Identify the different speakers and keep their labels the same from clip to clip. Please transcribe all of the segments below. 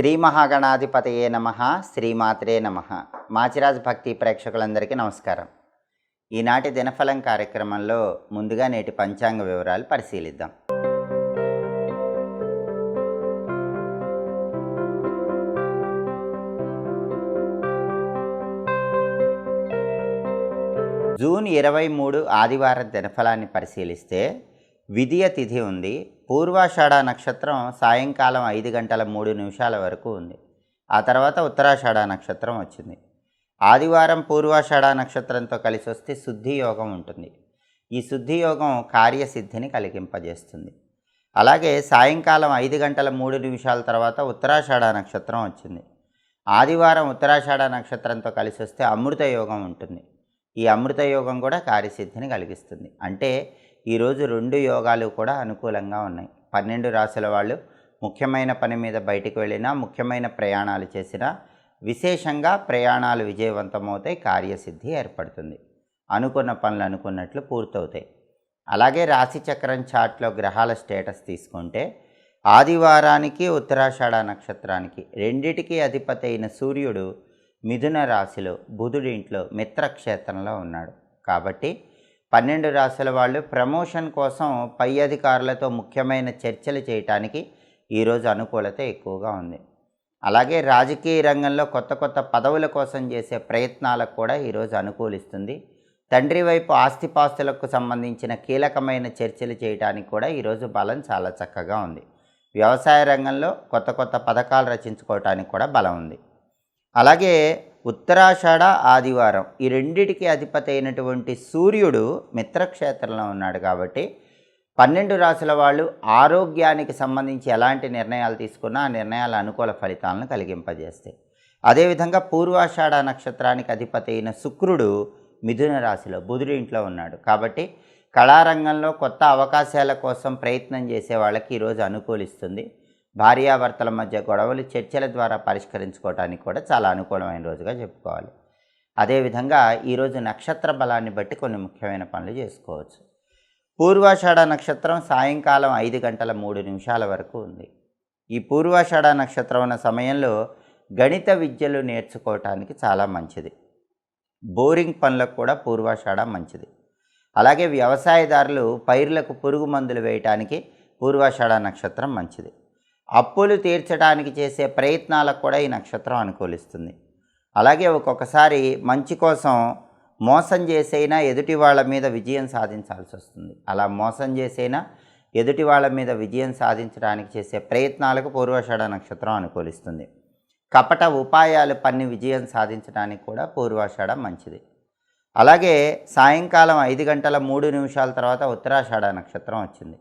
Speaker 1: శ్రీ మహాగణాధిపతయే నమ శ్రీమాత్రే నమ. మాచిరాజ్ భక్తి ప్రేక్షకులందరికీ నమస్కారం. ఈనాటి దినఫలం కార్యక్రమంలో ముందుగా నేటి పంచాంగ వివరాలు పరిశీలిద్దాం. జూన్ ఇరవై మూడు ఆదివారం దినఫలాన్ని పరిశీలిస్తే విధియ తిథి ఉంది. పూర్వాషాఢ నక్షత్రం సాయంకాలం ఐదు గంటల మూడు నిమిషాల వరకు ఉంది. ఆ తర్వాత ఉత్తరాషాఢ నక్షత్రం వచ్చింది. ఆదివారం పూర్వాషాఢ నక్షత్రంతో కలిసి వస్తే శుద్ధి యోగం ఉంటుంది. ఈ శుద్ధి యోగం కార్యసిద్ధిని కలిగింపజేస్తుంది. అలాగే సాయంకాలం ఐదు గంటల మూడు నిమిషాల తర్వాత ఉత్తరాషాఢ నక్షత్రం వచ్చింది. ఆదివారం ఉత్తరాషాఢ నక్షత్రంతో కలిసి వస్తే అమృత యోగం ఉంటుంది. ఈ అమృత యోగం కూడా కార్యసిద్ధిని కలిగిస్తుంది. అంటే ఈరోజు రెండు యోగాలు కూడా అనుకూలంగా ఉన్నాయి. పన్నెండు రాశుల వాళ్ళు ముఖ్యమైన పని మీద బయటికి వెళ్ళినా ముఖ్యమైన ప్రయాణాలు చేసినా విశేషంగా ప్రయాణాలు విజయవంతమవుతాయి కార్యసిద్ధి ఏర్పడుతుంది. అనుకున్న పనులు అనుకున్నట్లు పూర్తవుతాయి. అలాగే రాశిచక్రం చాట్లో గ్రహాల స్టేటస్ తీసుకుంటే ఆదివారానికి ఉత్తరాషాఢ నక్షత్రానికి రెండిటికి అధిపతి అయిన సూర్యుడు మిథున రాశిలో బుధుడింట్లో మిత్రక్షేత్రంలో ఉన్నాడు. కాబట్టి పన్నెండు రాశుల వాళ్ళు ప్రమోషన్ కోసం పై అధికారులతో ముఖ్యమైన చర్చలు చేయటానికి ఈరోజు అనుకూలత ఎక్కువగా ఉంది. అలాగే రాజకీయ రంగంలో కొత్త కొత్త పదవుల కోసం చేసే ప్రయత్నాలకు కూడా ఈరోజు అనుకూలిస్తుంది. తండ్రి వైపు ఆస్తిపాస్తులకు సంబంధించిన కీలకమైన చర్చలు చేయడానికి కూడా ఈరోజు బలం చాలా చక్కగా ఉంది. వ్యవసాయ రంగంలో కొత్త కొత్త పథకాలు రచించుకోవటానికి కూడా బలం ఉంది. అలాగే ఉత్తరాషాఢ ఆదివారం. ఈ రెండిటికి అధిపతి అయినటువంటి సూర్యుడు మిత్రక్షేత్రంలో ఉన్నాడు కాబట్టి పన్నెండు రాసుల వాళ్ళు ఆరోగ్యానికి సంబంధించి ఎలాంటి నిర్ణయాలు తీసుకున్నా ఆ నిర్ణయాల అనుకూల ఫలితాలను కలిగింపజేస్తాయి. అదేవిధంగా పూర్వాషాఢ నక్షత్రానికి అధిపతి అయిన శుక్రుడు మిథున రాశిలో బుధుడి ఇంట్లో ఉన్నాడు కాబట్టి కళారంగంలో కొత్త అవకాశాల కోసం ప్రయత్నం చేసే వాళ్ళకి ఈరోజు అనుకూలిస్తుంది. భార్యాభర్తల మధ్య గొడవలు చర్చల ద్వారా పరిష్కరించుకోవడానికి కూడా చాలా అనుకూలమైన రోజుగా చెప్పుకోవాలి. అదేవిధంగా ఈరోజు నక్షత్ర బలాన్ని బట్టి కొన్ని ముఖ్యమైన పనులు చేసుకోవచ్చు. పూర్వాషాఢ నక్షత్రం సాయంకాలం ఐదు గంటల మూడు నిమిషాల వరకు ఉంది. ఈ పూర్వాషాఢ నక్షత్రం ఉన్న సమయంలో గణిత విద్యలు నేర్చుకోవటానికి చాలా మంచిది. బోరింగ్ పనులకు కూడా పూర్వాషాఢ మంచిది. అలాగే వ్యవసాయదారులు పైర్లకు పురుగు మందులు వేయటానికి పూర్వాషాఢ నక్షత్రం మంచిది. అప్పులు తీర్చడానికి చేసే ప్రయత్నాలకు కూడా ఈ నక్షత్రం అనుకూలిస్తుంది. అలాగే ఒక్కొక్కసారి మంచి కోసం మోసం చేసైనా ఎదుటి వాళ్ళ మీద విజయం సాధించాల్సి వస్తుంది. అలా మోసం చేసైనా ఎదుటి వాళ్ళ మీద విజయం సాధించడానికి చేసే ప్రయత్నాలకు పూర్వాషాఢ నక్షత్రం అనుకూలిస్తుంది. కపట ఉపాయాలు పన్ని విజయం సాధించడానికి కూడా పూర్వాషాఢ మంచిది. అలాగే సాయంకాలం ఐదు గంటల మూడు నిమిషాల తర్వాత ఉత్తరాషాఢ నక్షత్రం వచ్చింది.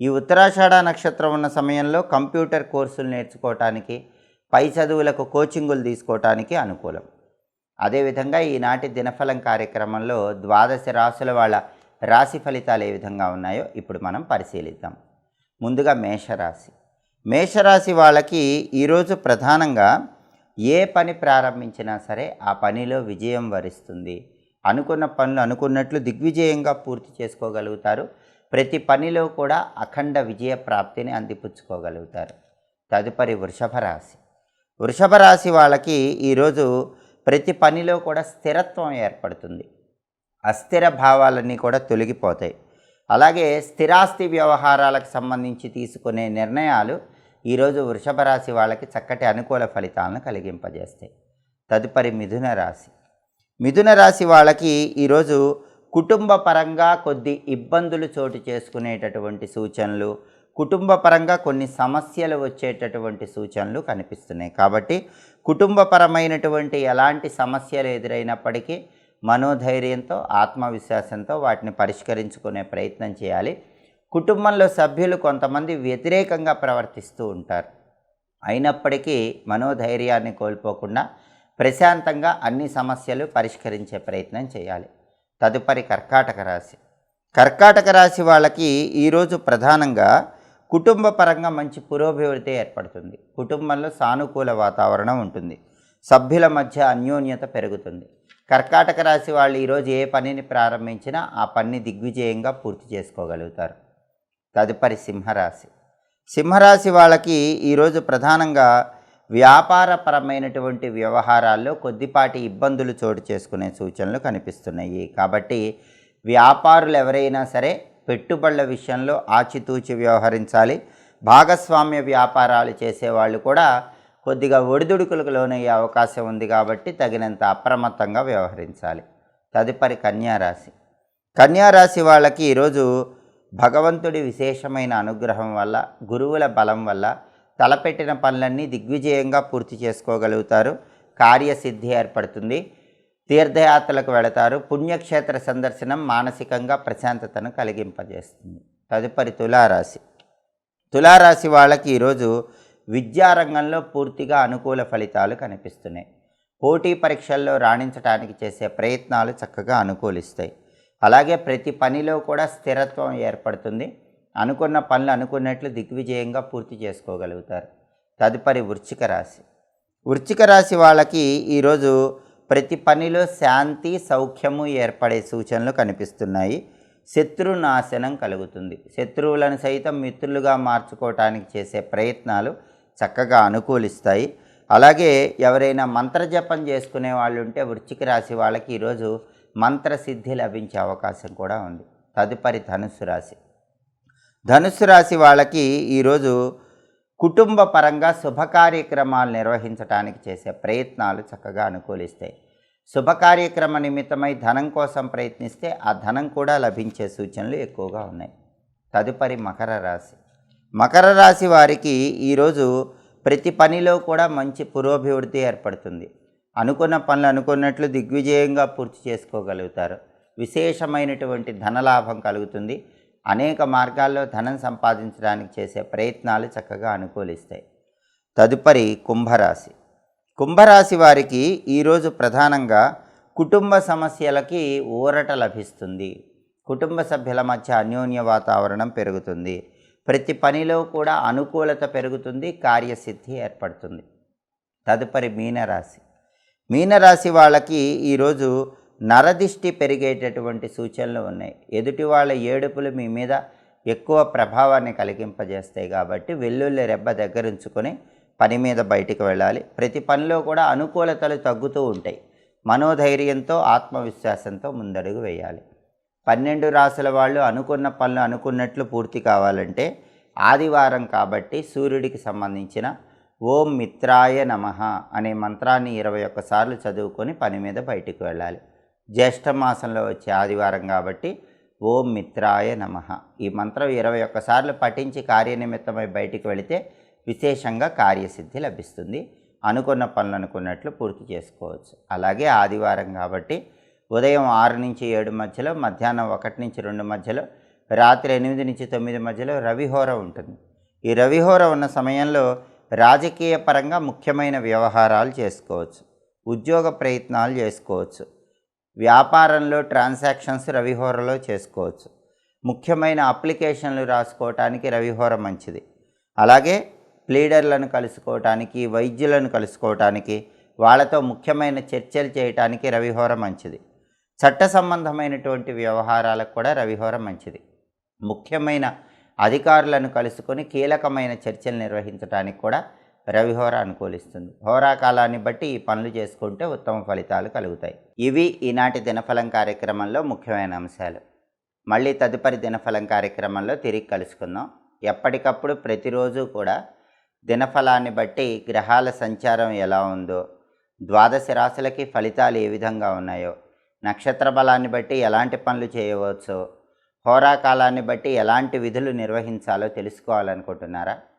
Speaker 1: ఈ ఉత్తరాషాఢ నక్షత్రం ఉన్న సమయంలో కంప్యూటర్ కోర్సులు నేర్చుకోవటానికి పై చదువులకు కోచింగులు తీసుకోవటానికి అనుకూలం. అదేవిధంగా ఈనాటి దినఫలం కార్యక్రమంలో ద్వాదశ రాసుల వాళ్ళ రాశి ఫలితాలు ఏ విధంగా ఉన్నాయో ఇప్పుడు మనం పరిశీలిద్దాం. ముందుగా మేషరాశి. మేషరాశి వాళ్ళకి ఈరోజు ప్రధానంగా ఏ పని ప్రారంభించినా సరే ఆ పనిలో విజయం వరిస్తుంది. అనుకున్న పనులు అనుకున్నట్లు దిగ్విజయంగా పూర్తి చేసుకోగలుగుతారు. ప్రతి పనిలో కూడా అఖండ విజయ ప్రాప్తిని అందిపుచ్చుకోగలుగుతారు. తదుపరి వృషభ రాశి. వృషభ రాశి వాళ్ళకి ఈరోజు ప్రతి పనిలో కూడా స్థిరత్వం ఏర్పడుతుంది. అస్థిర భావాలన్నీ కూడా తొలగిపోతాయి. అలాగే స్థిరాస్తి వ్యవహారాలకు సంబంధించి తీసుకునే నిర్ణయాలు ఈరోజు వృషభ రాశి వాళ్ళకి చక్కటి అనుకూల ఫలితాలను కలిగింపజేస్తాయి. తదుపరి మిథున రాశి. మిథున రాశి వాళ్ళకి ఈరోజు కుటుంబ పరంగా కొద్ది ఇబ్బందులు చోటు చేసుకునేటటువంటి సూచనలు కుటుంబ పరంగా కొన్ని సమస్యలు వచ్చేటటువంటి సూచనలు కనిపిస్తున్నాయి. కాబట్టి కుటుంబపరమైనటువంటి ఎలాంటి సమస్యలు ఎదురైనప్పటికీ మనోధైర్యంతో ఆత్మవిశ్వాసంతో వాటిని పరిష్కరించుకునే ప్రయత్నం చేయాలి. కుటుంబంలో సభ్యులు కొంతమంది వ్యతిరేకంగా ప్రవర్తిస్తూ ఉంటారు. అయినప్పటికీ మనోధైర్యాన్ని కోల్పోకుండా ప్రశాంతంగా అన్ని సమస్యలు పరిష్కరించే ప్రయత్నం చేయాలి. తదుపరి కర్కాటక రాశి. కర్కాటక రాశి వాళ్ళకి ఈరోజు ప్రధానంగా కుటుంబ పరంగా మంచి పురోభివృద్ధి ఏర్పడుతుంది. కుటుంబంలో సానుకూల వాతావరణం ఉంటుంది. సభ్యుల మధ్య అన్యోన్యత పెరుగుతుంది. కర్కాటక రాశి వాళ్ళు ఈరోజు ఏ పనిని ప్రారంభించినా ఆ పనిని దిగ్విజయంగా పూర్తి చేసుకోగలుగుతారు. తదుపరి సింహరాశి. సింహరాశి వాళ్ళకి ఈరోజు ప్రధానంగా వ్యాపారపరమైనటువంటి వ్యవహారాల్లో కొద్దిపాటి ఇబ్బందులు చోటు చేసుకునే సూచనలు కనిపిస్తున్నాయి. కాబట్టి వ్యాపారులు ఎవరైనా సరే పెట్టుబడుల విషయంలో ఆచితూచి వ్యవహరించాలి. భాగస్వామ్య వ్యాపారాలు చేసేవాళ్ళు కూడా కొద్దిగా ఒడిదుడుకులకు లోనయ్యే అవకాశం ఉంది కాబట్టి తగినంత అప్రమత్తంగా వ్యవహరించాలి. తదుపరి కన్యారాశి. కన్యారాశి వాళ్ళకి ఈరోజు భగవంతుడి విశేషమైన అనుగ్రహం వల్ల గురువుల బలం వల్ల తలపెట్టిన పనులన్నీ దిగ్విజయంగా పూర్తి చేసుకోగలుగుతారు. కార్యసిద్ధి ఏర్పడుతుంది. తీర్థయాత్రలకు వెళతారు. పుణ్యక్షేత్ర సందర్శనం మానసికంగా ప్రశాంతతను కలిగింపజేస్తుంది. తదుపరి తులారాశి. తులారాశి వాళ్ళకి ఈరోజు విద్యారంగంలో పూర్తిగా అనుకూల ఫలితాలు కనిపిస్తున్నాయి. పోటీ పరీక్షల్లో రాణించడానికి చేసే ప్రయత్నాలు చక్కగా అనుకూలిస్తాయి. అలాగే ప్రతి పనిలో కూడా స్థిరత్వం ఏర్పడుతుంది. అనుకున్న పనులు అనుకున్నట్లు దిగ్విజయంగా పూర్తి చేసుకోగలుగుతారు. తదుపరి వృశ్చిక రాశి. వృశ్చిక రాశి వాళ్ళకి ఈరోజు ప్రతి పనిలో శాంతి సౌఖ్యము ఏర్పడే సూచనలు కనిపిస్తున్నాయి. శత్రునాశనం కలుగుతుంది. శత్రువులను సైతం మిత్రులుగా మార్చుకోవటానికి చేసే ప్రయత్నాలు చక్కగా అనుకూలిస్తాయి. అలాగే ఎవరైనా మంత్రజపం చేసుకునే వాళ్ళు ఉంటే వృశ్చిక రాశి వాళ్ళకి ఈరోజు మంత్రసిద్ధి లభించే అవకాశం కూడా ఉంది. తదుపరి ధనుసు రాశి. ధనుస్సు రాశి వాళ్ళకి ఈరోజు కుటుంబ పరంగా శుభ కార్యక్రమాలు నిర్వహించడానికి చేసే ప్రయత్నాలు చక్కగా అనుకూలిస్తాయి. శుభ కార్యక్రమ నిమిత్తమై ధనం కోసం ప్రయత్నిస్తే ఆ ధనం కూడా లభించే సూచనలు ఎక్కువగా ఉన్నాయి. తదుపరి మకర రాశి. మకర రాశి వారికి ఈరోజు ప్రతి పనిలో కూడా మంచి పురోభివృద్ధి ఏర్పడుతుంది. అనుకున్న పనులు అనుకున్నట్లు దిగ్విజయంగా పూర్తి చేసుకోగలుగుతారు. విశేషమైనటువంటి ధనలాభం కలుగుతుంది. అనేక మార్గాల్లో ధనం సంపాదించడానికి చేసే ప్రయత్నాలు చక్కగా అనుకూలిస్తాయి. తదుపరి కుంభరాశి. కుంభరాశి వారికి ఈరోజు ప్రధానంగా కుటుంబ సమస్యలకి ఊరట లభిస్తుంది. కుటుంబ సభ్యుల మధ్య అన్యోన్య వాతావరణం పెరుగుతుంది. ప్రతి పనిలో కూడా అనుకూలత పెరుగుతుంది కార్యసిద్ధి ఏర్పడుతుంది. తదుపరి మీనరాశి. మీనరాశి వాళ్ళకి ఈరోజు నరదిష్టి పెరిగేటటువంటి సూచనలు ఉన్నాయి. ఎదుటి వాళ్ళ ఏడుపులు మీ మీద ఎక్కువ ప్రభావాన్ని కలిగింపజేస్తాయి కాబట్టి వెల్లుల్లి రెబ్బ దగ్గర ఉంచుకొని పని మీద బయటికి వెళ్ళాలి. ప్రతి పనిలో కూడా అనుకూలతలు తగ్గుతూ ఉంటాయి. మనోధైర్యంతో ఆత్మవిశ్వాసంతో ముందడుగు వేయాలి. పన్నెండు రాసుల వాళ్ళు అనుకున్న పనులు అనుకున్నట్లు పూర్తి కావాలంటే ఆదివారం కాబట్టి సూర్యుడికి సంబంధించిన ఓం మిత్రాయ నమ అనే మంత్రాన్ని ఇరవై ఒక్కసార్లు చదువుకొని పని మీద బయటికి వెళ్ళాలి. జ్యేష్ఠ మాసంలో వచ్చే ఆదివారం కాబట్టి ఓం మిత్రాయ నమ. ఈ మంత్రం ఇరవై ఒక్కసార్లు పఠించి కార్యనిమిత్తమై బయటికి వెళితే విశేషంగా కార్యసిద్ధి లభిస్తుంది. అనుకున్న పనులు అనుకున్నట్లు పూర్తి చేసుకోవచ్చు. అలాగే ఆదివారం కాబట్టి ఉదయం ఆరు నుంచి ఏడు మధ్యలో మధ్యాహ్నం ఒకటి నుంచి రెండు మధ్యలో రాత్రి ఎనిమిది నుంచి తొమ్మిది మధ్యలో రవిహోర ఉంటుంది. ఈ రవిహోర ఉన్న సమయంలో రాజకీయ పరంగా ముఖ్యమైన వ్యవహారాలు చేసుకోవచ్చు. ఉద్యోగ ప్రయత్నాలు చేసుకోవచ్చు. వ్యాపారంలో ట్రాన్సాక్షన్స్ రవిహోరలో చేసుకోవచ్చు. ముఖ్యమైన అప్లికేషన్లు రాసుకోవటానికి రవిహోర మంచిది. అలాగే ప్లీడర్లను కలుసుకోవటానికి వైద్యులను కలుసుకోవటానికి వాళ్ళతో ముఖ్యమైన చర్చలు చేయటానికి రవిహోర మంచిది. చట్ట సంబంధమైనటువంటి వ్యవహారాలకు కూడా రవిహోర మంచిది. ముఖ్యమైన అధికారులను కలుసుకొని కీలకమైన చర్చలు నిర్వహించడానికి కూడా రవి రవిహోర అనుకూలిస్తుంది హోరా కాలాన్ని బట్టి ఈ పనులు చేసుకుంటే ఉత్తమ ఫలితాలు కలుగుతాయి. ఇవి ఈనాటి దినఫలం కార్యక్రమంలో ముఖ్యమైన అంశాలు. మళ్ళీ తదుపరి దినఫలం కార్యక్రమంలో తిరిగి కలుసుకుందాం. ఎప్పటికప్పుడు ప్రతిరోజు కూడా దినఫలాన్ని బట్టి గ్రహాల సంచారం ఎలా ఉందో ద్వాదశ రాశులకి ఫలితాలు ఏ విధంగా ఉన్నాయో నక్షత్ర బలాన్ని బట్టి ఎలాంటి పనులు చేయవచ్చో హోరాకాలాన్ని బట్టి ఎలాంటి విధులు నిర్వహించాలో తెలుసుకోవాలనుకుంటున్నారా?